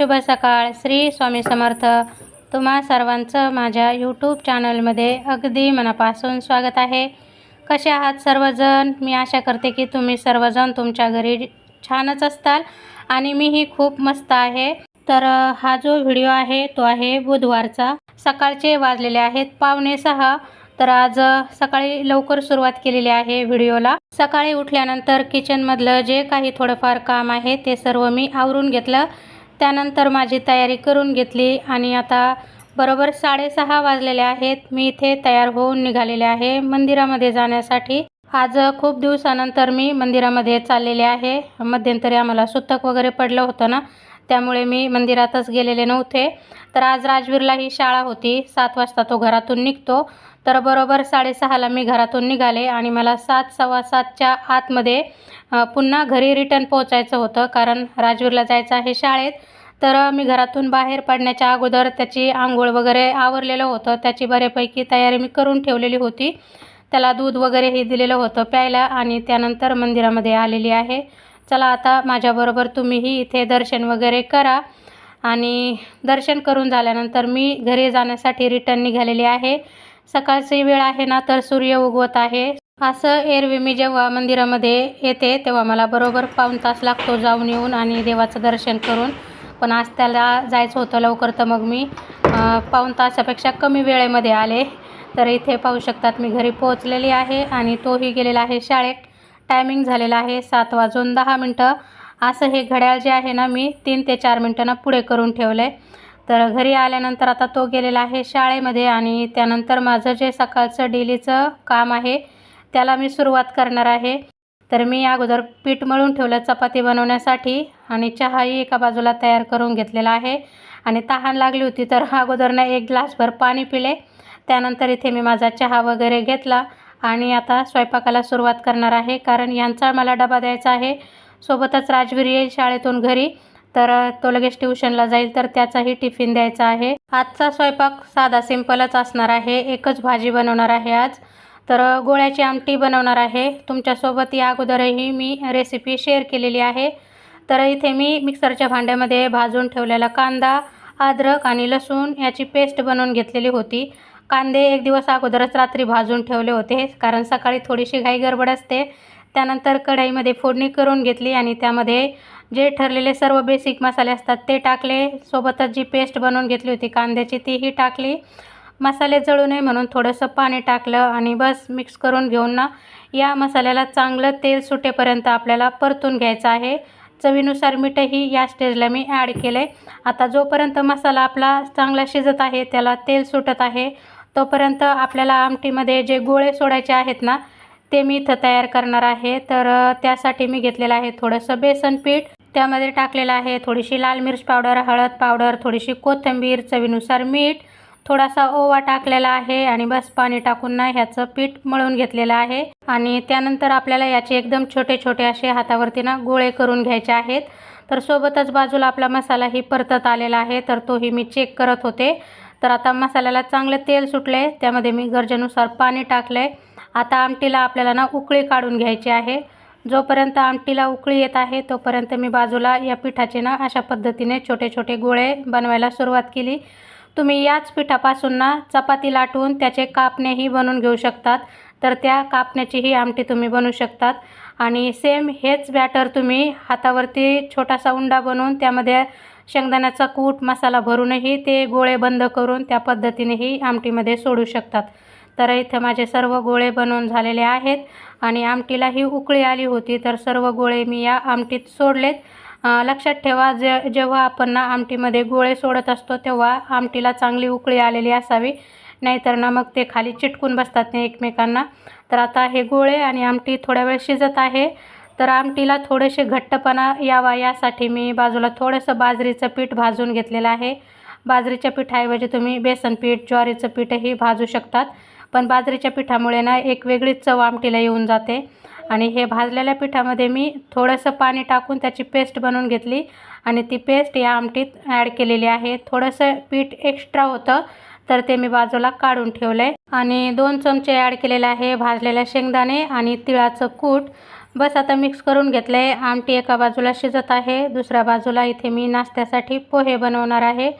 शुभ सकाळ. श्री स्वामी समर्थ. तुम्हा सर्वांचं माझ्या यूट्यूब चॅनलमध्ये अगदी मनापासून स्वागत आहे. कसे आहात सर्वजण? मी आशा करते की तुम्ही सर्वजण तुमच्या घरी छानच असताल आणि मीही खूप मस्त आहे. तर हा जो व्हिडिओ आहे तो आहे बुधवारचा. सकाळचे वाजलेले आहेत पावणे सहा. तर आज सकाळी लवकर सुरुवात केलेली आहे व्हिडिओला. सकाळी उठल्यानंतर किचनमधलं जे काही थोडंफार काम आहे ते सर्व मी आवरून घेतलं. त्यानंतर माझी तयारी करून घेतली आणि आता बरोबर साडेसहा वाजलेले आहेत. मी इथे तयार होऊन निघालेले आहे. मंदिरामध्ये जाण्यासाठी आज खूप दिवसानंतर मी मंदिरामध्ये चाललेले आहे. मध्यंतरी आम्हाला सुतक वगैरे पडलं होतं ना त्यामुळे मी मंदिरातच गेलेले नव्हते. तर आज राजवीरला ही शाळा होती. सात वाजता तो घरातून निघतो. तर बरोबर साडेसहाला मी घरातून निघाले आणि मला सात सव्वा सातच्या आतमध्ये पुन्हा घरी रिटर्न पोहोचायचं होतं कारण राजवीरला जायचं आहे शाळेत. तर मी घरातून बाहेर पडण्याच्या अगोदर त्याची आंघोळ वगैरे आवरलेलं होतं. त्याची बऱ्यापैकी तयारी मी करून ठेवलेली होती. त्याला दूध वगैरेही दिलेलं होतं प्यायला आणि त्यानंतर मंदिरामध्ये आलेली आहे. चला आता माझ्याबरोबर तुम्हीही इथे दर्शन वगैरे करा. आणि दर्शन करून झाल्यानंतर मी घरी जाण्यासाठी रिटर्न निघालेली आहे. सकाळची वेळ आहे ना तर सूर्य उगवत आहे. असं एरवी मी जेव्हा मंदिरामध्ये येते तेव्हा मला बरोबर पाऊण तास लागतो जाऊन येऊन आणि देवाचं दर्शन करून. पण आज त्याला जायचं होतं लवकर तर मग मी पाऊण तासापेक्षा कमी वेळेमध्ये आले. तर इथे पाहू शकतात मी घरी पोहोचलेली आहे आणि तोही गेलेला आहे शाळेत. टायमिंग झालेला आहे सात वाजून दहा मिनटं. असं हे घड्याळ जे आहे ना मी तीन ते चार मिनटांना पुढे करून ठेवलं आहे तर घरी आल्यानंतर आता तो गेलेला आहे शाळेमध्ये आणि त्यानंतर माझं जे सकाळचं डेलीचं काम आहे त्याला मी सुरुवात करणार आहे. तर मी अगोदर पीठ मळून ठेवलं चपाती बनवण्यासाठी आणि चहाही एका बाजूला तयार करून घेतलेला आहे. आणि तहान लागली होती तर अगोदरनं एक ग्लासभर पाणी पिले. त्यानंतर इथे मी माझा चहा वगैरे घेतला आणि आता स्वयंपाकाला सुरुवात करणार आहे. कारण यांचा मला डबा द्यायचा आहे. सोबतच राजवीर येईल शाळेतून घरी. तर तो लगेच ट्युशनला जाईल. तर त्याचाही टिफिन द्यायचा आहे. आजचा स्वयंपाक साधा सिंपलच असणार आहे. एकच भाजी बनवणार आहे आज. तर गोळ्याची आमटी बनवणार आहे. तुमच्यासोबत या अगोदरही मी रेसिपी शेअर केलेली आहे. तर इथे मी मिक्सरच्या भांड्यामध्ये भाजून ठेवलेला कांदा अद्रक आणि लसूण याची पेस्ट बनवून घेतलेली होती. कांदे एक दिवस अगोदरच रात्री भाजून ठेवले होते कारण सकाळी थोडीशी घाई गडबड असते. त्यानंतर कढाईमध्ये फोडणी करून घेतली आणि त्यामध्ये जे ठरलेले सर्व बेसिक मसाले असतात ते टाकले. सोबतच जी पेस्ट बनवून घेतली होती कांद्याची तीही टाकली. मसाले जळू नये म्हणून थोडंसं पाणी टाकलं आणि बस मिक्स करून घेऊन ना या मसाल्याला चांगलं तेल सुटेपर्यंत आपल्याला परतून घ्यायचं आहे. चवीनुसार मीठही या स्टेजला मी ॲड केलं आहे आता जोपर्यंत मसाला आपला चांगला शिजत आहे त्याला तेल सुटत आहे तोपर्यंत आपल्याला आमटीमध्ये जे गोळे सोडायचे आहेत ना ते मी इथं तयार करणार आहे. तर त्यासाठी मी घेतलेलं आहे थोडंसं बेसन पीठ. त्यामध्ये टाकलेलं आहे थोडीशी लाल मिर्च पावडर हळद पावडर थोडीशी कोथिंबीर चवीनुसार मीठ थोडासा ओवा टाकलेला आहे आणि बस पाणी टाकून ना ह्याचं पीठ मळून घेतलेलं आहे. आणि त्यानंतर आपल्याला याचे एकदम छोटे छोटे असे हातावरती ना गोळे करून घ्यायचे आहेत. तर सोबतच बाजूला आपला मसालाही परतत आलेला आहे तर तोही मी चेक करत होते. तर आता मसाल्याला चांगलं तेल सुटले त्यामध्ये मी गरजेनुसार पाणी टाकले आता आमटीला आपल्याला ना उकळी काढून घ्यायची आहे. जोपर्यंत आमटीला उकळी येत आहे तोपर्यंत मी बाजूला या पिठाचे ना अशा पद्धतीने छोटे छोटे गोळे बनवायला सुरुवात केली. तुम्ही याच पिठापासून ना चपाती लाटून त्याचे कापणेही बनवून घेऊ शकतात. तर त्या कापण्याचीही आमटी तुम्ही बनवू शकतात. आणि सेम हेच बॅटर तुम्ही हातावरती छोटासा उंडा बनवून त्यामध्ये शेंगदाण्याचा कूट मसाला भरूनही ते गोळे बंद करून त्या पद्धतीनेही आमटीमध्ये सोडू शकतात. तर इथं माझे सर्व गोळे बनवून झालेले आहेत आणि आमटीला ही उकळी आली होती तर सर्व गोळे मी या आमटीत सोडलेत. लक्षात ठेवा जे जेव्हा आपण ना आमटीमध्ये गोळे सोडत असतो तेव्हा आमटीला चांगली उकळी आलेली असावी नाहीतर ना मग ते खाली चिटकून बसतात नाही एकमेकांना. तर आता हे गोळे आणि आमटी थोड्या वेळ शिजत आहे. तर आमटीला थोडेसे घट्टपणा यावा यासाठी मी बाजूला थोडंसं बाजरीचं पीठ भाजून घेतलेलं आहे. बाजरीच्या पिठाऐवजी तुम्ही बेसन पीठ ज्वारीचं पीठही भाजू शकतात. पण बाजरीच्या पिठामुळे ना एक वेगळीच चव आमटीला येऊन जाते. आणि हे भाजलेल्या पिठामध्ये मी थोडंसं पाणी टाकून त्याची पेस्ट बनवून घेतली. आणि ती पेस्ट या आमटीत ॲड केलेली आहे. थोडंसं पीठ एक्स्ट्रा होतं तर ते मी बाजूला काढून ठेवलं आहे आणि दोन चमचे ॲड केलेले आहे भाजलेल्या शेंगदाणे आणि तिळाचं कूट. बस आता मिक्स करून घेतलं आहे आमटी एका बाजूला शिजत आहे दुसऱ्या बाजूला इथे मी नाश्त्यासाठी पोहे बनवणार आहे.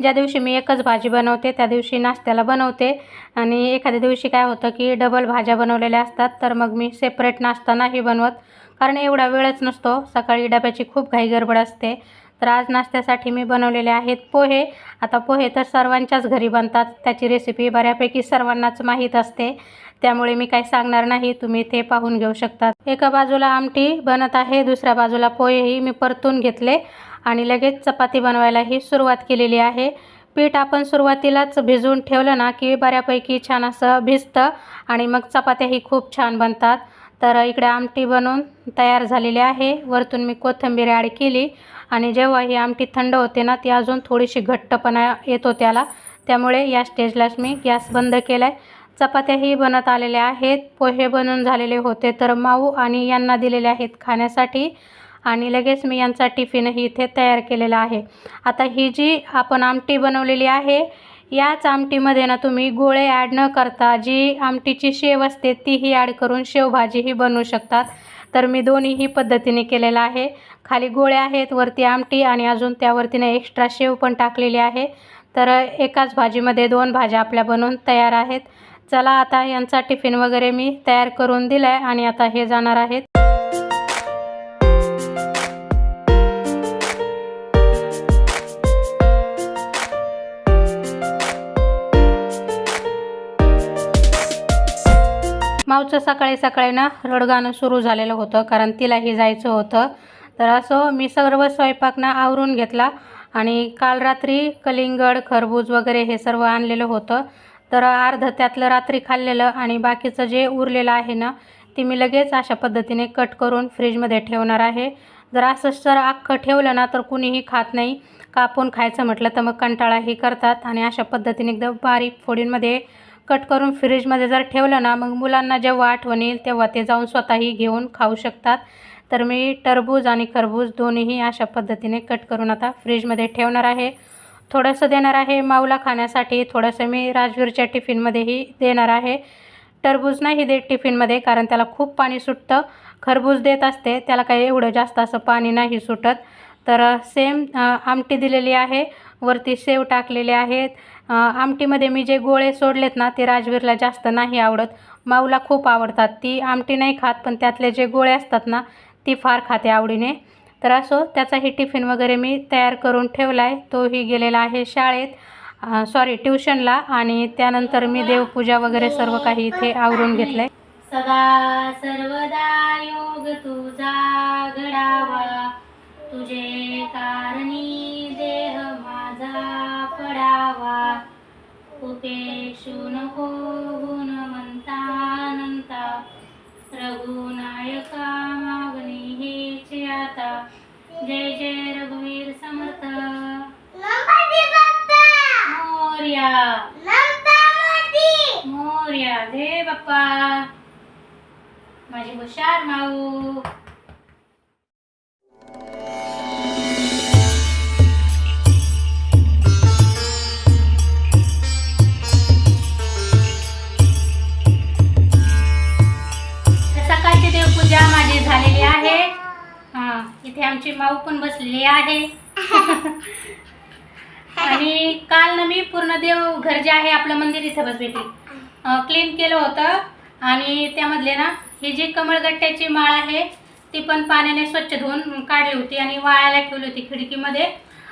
ज्या दिवशी मी एकच भाजी बनवते त्या दिवशी नाश्त्याला बनवते. आणि एखाद्या दिवशी काय होतं की डबल भाज्या बनवलेल्या असतात तर मग मी सेपरेट नाश्ता नाही बनवत. कारण एवढा वेळच नसतो. सकाळी डब्याची खूप घाई गडबड असते. तर आज नाश्त्यासाठी मी बनवलेले आहेत पोहे. आता पोहे तर सर्वांच्याच घरी बनतात. त्याची रेसिपी बऱ्यापैकी सर्वांनाच माहीत असते. त्यामुळे मी काही सांगणार नाही. तुम्ही ते पाहून घेऊ शकतात. एका बाजूला आमटी बनत आहे. दुसऱ्या बाजूला पोहेही मी परतून घेतले. आणि लगेच चपाती बनवायलाही सुरुवात केलेली आहे. पीठ आपण सुरुवातीलाच भिजवून ठेवलं ना की बऱ्यापैकी छान असं भिजतं आणि मग चपात्याही खूप छान बनतात. तर इकडे आमटी बनवून तयार झालेली आहे. वरतून मी कोथिंबीर ॲड केली आणि जेव्हा ही आमटी थंड होते ना ती अजून थोडीशी घट्टपणा येतो त्याला त्यामुळे या स्टेजलाच मी गॅस बंद केला आहे चपात्याही बनत आलेल्या आहेत. पोहे बनून झालेले होते तर माऊ आणि यांना दिलेले आहेत खाण्यासाठी. आणि लगेच मी यांचा टिफिनही इथे तयार केलेला आहे. आता ही जी आपण आमटी बनवलेली आहे याच आमटीमध्ये ना तुम्ही गोळे ॲड न करता जी आमटीची शेव असते तीही ॲड करून शेवभाजीही बनवू शकतात. तर मी दोन्हीही पद्धतीने केलेलं आहे. खाली गोळे आहेत वरती आमटी आणि अजून त्यावरतीने एक्स्ट्रा शेव पण टाकलेली आहे. तर एकाच भाजीमध्ये दोन भाज्या आपल्या बनवून तयार आहेत. चला आता यांचा टिफिन वगैरे मी तयार करून दिला आहे आणि आता हे जाणार आहेत. माऊचं सकाळी सकाळी ना रडगाणं सुरू झालेलं होतं कारण तिलाही जायचं होतं. तर असं मी सर्व स्वयंपाक ना आवरून घेतला आणि काल रात्री कलिंगड खरबूज वगैरे हे सर्व आणलेलं होतं. तर अर्ध त्यातलं रात्री खाल्लेलं आणि बाकीचं जे उरलेलं आहे ना ती मी लगेच अशा पद्धतीने कट करून फ्रीजमध्ये ठेवणार आहे. जर असंच जर अख्खं ठेवलं ना तर कुणीही खात नाही. कापून खायचं म्हटलं तर मग कंटाळाही करतात आणि अशा पद्धतीने एकदम बारीक फोडींमध्ये कट करून फ्रीजमध्ये जर ठेवलं ना मग मुलांना जेव्हा आठवण येईल तेव्हा ते जाऊन स्वतःही घेऊन खाऊ शकतात. तर मी टरबूज आणि खरबूज दोन्हीही अशा पद्धतीने कट करून आता फ्रीजमध्ये ठेवणार आहे. थोडंसं देणार आहे माऊला खाण्यासाठी थोडंसं मी राजवीरच्या टिफिनमध्येही देणार आहे. टरबूज नाही देत टिफिनमध्ये कारण त्याला खूप पाणी सुटतं. खरबूज देत असते त्याला काही एवढं जास्त असं पाणी नाही सुटत. तर सेम आमटी दिलेली आहे. वरती सेव टाकलेले आहेत. आमटीमध्ये मी जे गोळे सोडलेत ना ते राजवीरला जास्त नाही आवडत. माऊला खूप आवडतात. ती आमटी नाही खात पण त्यातले जे गोळे असतात ना ती फार खाते आवडीने. तर असो त्याचाही टिफिन वगैरे मी तयार करून ठेवला आहे तोही गेलेला आहे शाळेत. सॉरी ट्युशनला आणि त्यानंतर मी देवपूजा वगैरे सर्व काही इथे आवरून घेतलं आहे सदा सर्वदा योग तुझा घडावा. तुझे कारणी देह माझा पडावा. उपेक्षू नको सबस मंदिर क्लीन केलं होतं. आणि त्यामधले ना ही जी कमळगट्ट्याची माळ आहे ती पण पाण्याने स्वच्छ धुवून काढली होती आणि वाळायला ठेवली होती खिडकीमध्ये.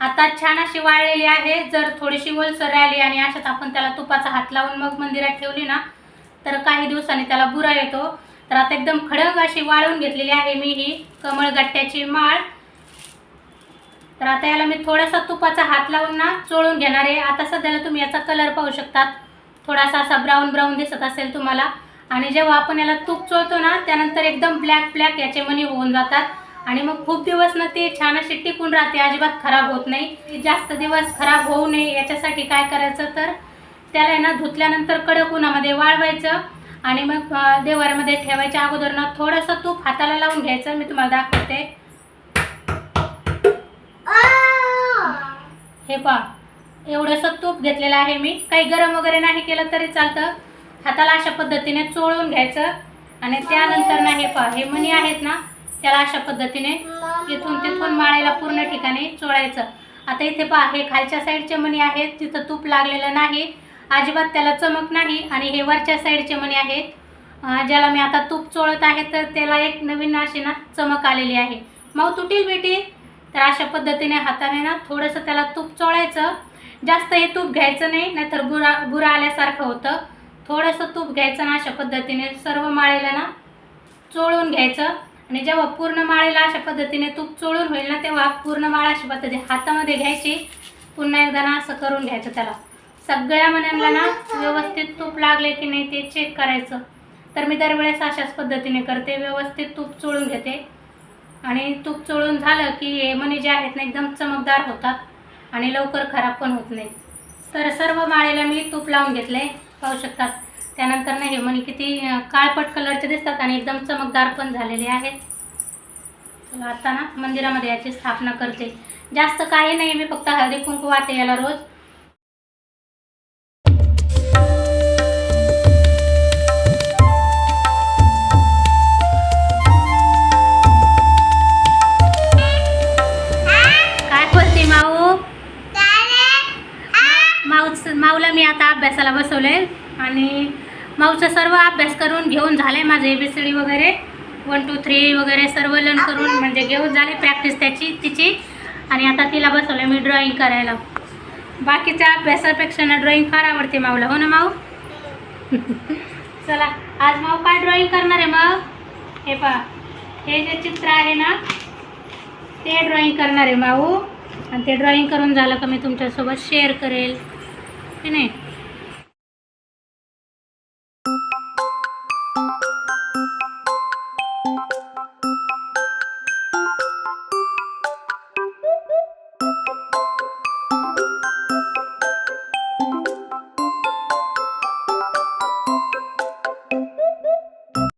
आता छान अशी वाळलेली आहे. जर थोडीशी ओलसर राहिली आणि अशात आपण त्याला तुपाचा हात लावून मग मंदिरात ठेवली ना तर काही दिवसांनी त्याला बुरा येतो. तर आता एकदम खडक अशी वाळून घेतलेली आहे मी ही कमळगट्ट्याची माळ. तर आता याला मी थोडासा तुपाचा हात लावून ना चोळून घेणार आहे. आता सध्याला तुम्ही याचा कलर पाहू शकतात. थोडासा असा ब्राऊन ब्राऊन दिसत असेल तुम्हाला. आणि जेव्हा आपण याला तूप चोळतो ना त्यानंतर एकदम ब्लॅक ब्लॅक याचे मणी होऊन जातात. आणि मग खूप दिवस ना ते छान अशी टिकून राहते अजिबात खराब होत नाही. जास्त दिवस खराब होऊ नये याच्यासाठी काय करायचं तर त्याला ना धुतल्यानंतर कडक उन्हामध्ये वाळवायचं. आणि मग अं, देवाऱ्यामध्ये ठेवायच्या अगोदर ना थोडंसं तूप हाताला लावून घ्यायचं. मी तुम्हाला दाखवते. हे पहा. एवढंसं तूप घेतलेलं आहे मी. काही गरम वगैरे नाही केलं तरी चालतं. हाताला अशा पद्धतीने चोळून घ्यायचं. आणि त्यानंतर ना हे पहा हे मणी आहेत ना त्याला अशा पद्धतीने इथून तिथून माळेला पूर्ण ठिकाणी चोळायचं. आता इथे पहा हे खालच्या साईडचे मणी आहेत तिथं तूप लागलेलं नाही. अजिबात त्याला चमक नाही. आणि हे वरच्या साईडचे मणी आहेत ज्याला मी आता तूप चोळत आहे तर त्याला एक नवीन अशी ना चमक आलेली आहे. मग तुटेल बेटी. तर अशा पद्धतीने हाताने ना थोडंसं त्याला तूप चोळायचं. जास्त हे तूप घ्यायचं नाही नाहीतर बुरा बुरा आल्यासारखं होतं. थोडंसं तूप घ्यायचं ना अशा पद्धतीने सर्व माळेला ना चोळून घ्यायचं. आणि जेव्हा पूर्ण माळेला अशा पद्धतीने तूप चोळून होईल ना तेव्हा पूर्ण माळ अशा पद्धतीने हातामध्ये घ्यायची. पुन्हा एकदा ना असं करून घ्यायचं त्याला. सगळ्या मण्यांना ना व्यवस्थित तूप लागले की नाही ते चेक करायचं. तर मी दरवेळेस अशाच पद्धतीने करते. व्यवस्थित तूप चोळून घेते. आणि तूप चोळून झालं की हे मणी जे आहेत ना एकदम चमकदार होतात. आणि लवकर खराब पण होत नाही तर सर्व माळेला मी तूप लावून घेतले. पाहू शकतात. त्यानंतर ना हे मणी किती काळपट कलरचे दिसतात आणि एकदम चमकदार पण झालेले आहेत. चला आता ना मंदिरामध्ये याची स्थापना करते. जास्त काही नाही मी फक्त हळदी कुंकू वाहते याला रोज. माऊचं माऊला मी आता अभ्यासाला बसवले आणि माऊचा सर्व अभ्यास करून घेऊन झाले माझे डी वगैरे. वन टू थ्री वगैरे सर्व लर्न करून म्हणजे घेऊन झाले प्रॅक्टिस त्याची तिची. आणि आता तिला बसवलं मी ड्रॉईंग करायला. बाकीच्या अभ्यासापेक्षा ना ड्रॉईंग फार आवडते माऊला. हो ना माऊ? चला आज माऊ काय ड्रॉईंग करणार आहे मग? हे पहा. हे जे चित्र आहे ना ते ड्रॉईंग करणार आहे माऊ. आणि ते ड्रॉईंग करून झालं का मी तुमच्यासोबत शेअर करेल. की नाही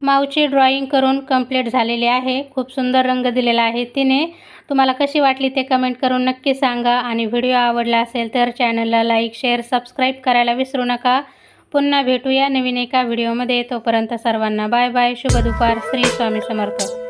माऊची ड्रॉइंग करून कंप्लीट झालेली आहे. खूप सुंदर रंग दिलेला आहे तिने. तुम्हाला कशी वाटली ते कमेंट करून नक्की सांगा. आणि व्हिडिओ आवडला असेल तर चॅनलला लाईक शेअर सबस्क्राईब करायला विसरू नका. पुन्हा भेटूया नवीन एका व्हिडिओमध्ये. तोपर्यंत सर्वांना बाय बाय. शुभ दुपार. श्री स्वामी समर्थ.